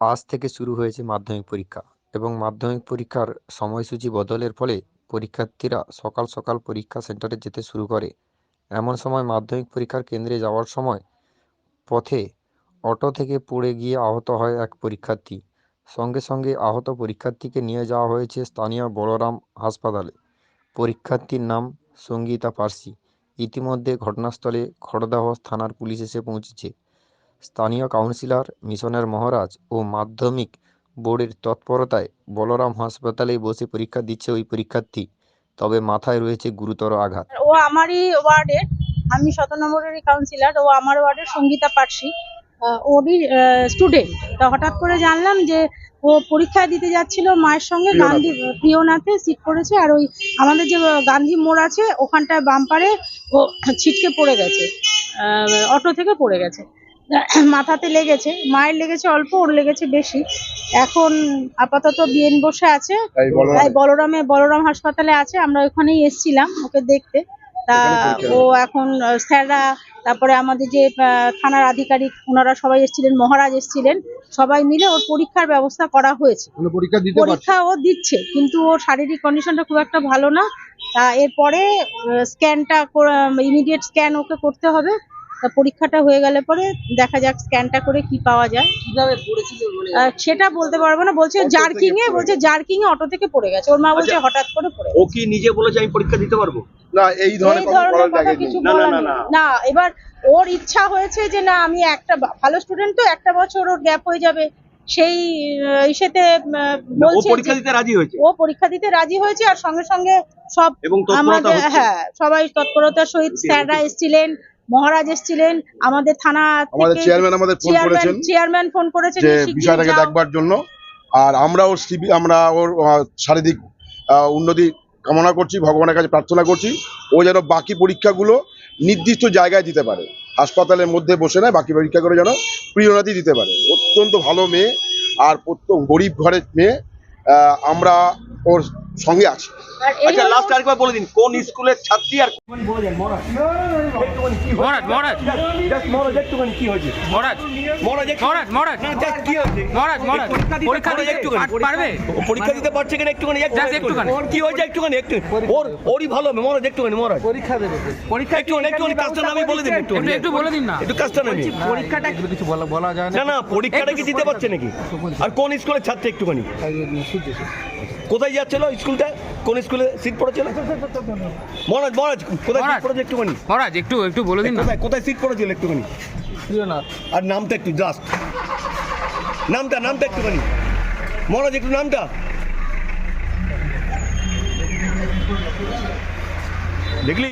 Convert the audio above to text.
আজ থেকে শুরু হয়েছে মাধ্যমিক পরীক্ষা এবং মাধ্যমিক পরীক্ষার সময়সূচি বদলের ফলে পরীক্ষার্থীরা সকাল সকাল পরীক্ষা সেন্টারে যেতে শুরু করে। এমন সময় মাধ্যমিক পরীক্ষার কেন্দ্রে যাওয়ার সময় পথে অটো থেকে পড়ে গিয়ে আহত হয় এক পরীক্ষার্থী। সঙ্গে সঙ্গে আহত পরীক্ষার্থীকে নিয়ে যাওয়া হয়েছে স্থানীয় বলরাম হাসপাতালে। পরীক্ষার্থীর নাম সঙ্গীতা পার্সি। ইতিমধ্যে ঘটনাস্থলে খড়দাহ থানার পুলিশ এসে পৌঁছেছে। স্থানীয় কাউন্সিলর মিশনের মহারাজ ও মাধ্যমিক বোর্ডের তৎপরতায় বলরাম হাসপাতালে বসে পরীক্ষা দিচ্ছে ওই পরীক্ষার্থী। তবে মাথায় রয়েছে গুরুতর আঘাত। ও আমারই ওয়ার্ডের আমি শত নম্বরেরই কাউন্সিলর ও আমার ওয়ার্ডের সঙ্গীতা আহ, ওরই স্টুডেন্ট তা হঠাৎ করে জানলাম যে ও পরীক্ষা দিতে যাচ্ছিল মায়ের সঙ্গে গান্ধী প্রিয়নাথে সিট করেছে আর ওই আমাদের যে গান্ধী মোড় আছে ওখানটায় বাম্পারে ও ছিটকে পড়ে গেছে। আহ, অটো থেকে পড়ে গেছে। মাথাতে লেগেছে মায়ের লেগেছে অল্প ওর লেগেছে বেশি। এখন আপাতত বিএন বসে আছে তাই বলরামে। বলরাম হাসপাতালে আছে আমরা ওখানেই এসেছিলাম ওকে দেখতে। তা ও এখন স্যাররা তারপরে আমাদের যে থানার আধিকারিক ওনারা সবাই এসেছিলেন মহারাজ এসেছিলেন সবাই মিলে ওর পরীক্ষার ব্যবস্থা করা হয়েছে। মানে পরীক্ষা পরীক্ষা ও দিচ্ছে কিন্তু ওর শারীরিক কন্ডিশনটা খুব একটা ভালো না। তা এরপরে স্ক্যানটা ইমিডিয়েট স্ক্যান ওকে করতে হবে। তা পরীক্ষাটা হয়ে গেলে পরে দেখা যাক স্ক্যানটা করে কি পাওয়া যায়। কীভাবে পড়েছিল সেটা বলতে পারব না বলছে জার্কিং এ বলছে জার্কিং এ অটো থেকে পড়ে গেছে। ওর মা বলছে আচ্ছা। হঠাৎ করে পড়ে ও কি নিজে বলেছে আমি পরীক্ষা দিতে পারব? না এই ধরনের কথা কিছু না, না, না, না। না এবার ওর ইচ্ছা হয়েছে যে না আমি একটা ভালো স্টুডেন্ট তো একটা বছর ওর গ্যাপ হয়ে যাবে। সেই ইসেতে না, ও পরীক্ষা দিতে রাজি হয়েছে। ও পরীক্ষা দিতে রাজি হয়েছে আর সঙ্গে সঙ্গে সব এবং তৎপরতা আমাদের হচ্ছে। হ্যাঁ সবাই তৎপরতার সহিত স্যাররা এসেছিলেন। মহারাজ এসেছিলেন আমাদের থানা আমাদের চেয়ারম্যান আমাদের ফোন করেছেন চেয়ারম্যান ফোন করেছেন যে যে বিষয়টাকে দেখবার জন্য। আর আমরাও শিবি- আমরা ওর শারীরিক উন্নতি কামনা করছি ভগবানের কাছে প্রার্থনা করছি ও যেন বাকি পরীক্ষাগুলো নির্দিষ্ট জায়গায় দিতে পারে। হাসপাতালের মধ্যে বসে নয় বাকি পরীক্ষাগুলো যেন প্রিয়নাতি দিতে পারে। অত্যন্ত ভালো মেয়ে আর প্রত্যেক গরিব ঘরের মেয়ে আহ, আমরা ওর সঙ্গে আছি। আচ্ছা লাস্ট আরেকবার বলে দিন কোন স্কুলের ছাত্রী আর পরীক্ষা দিতে পারছে কিনা একটুখানি? একটুখানি। কি হয়েছে একটুখানি? একটু ওর ওরই ভালো হবে, মহারাজ একটুখানি মহারাজ। পরীক্ষা দেবে পরীক্ষা একটুখানি একটুখানি কাজটা বলে দিন একটু একটু একটু বলে দিন না। একটু কাজটা নামি পরীক্ষাটা কিছু বলা বলা যায় না। না পরীক্ষাটা কি দিতে পারছে নাকি? আর কোন স্কুলের ছাত্রী একটুখানি? কোথায় যাচ্ছিল স্কুলটা? কোন স্কুলে সিট পড়েছিল? মহারাজ মহারাজ কোথায় সিট পড়েছে একটুখানি? মহারাজ একটু একটু বলে দিন না। কোথায় কোথায় সিট পড়েছিল একটুখানি? আর নামটা একটু জাস্ট নামটা নামটা একটুখানি। মহারাজ একটু নামটা। দেখলি?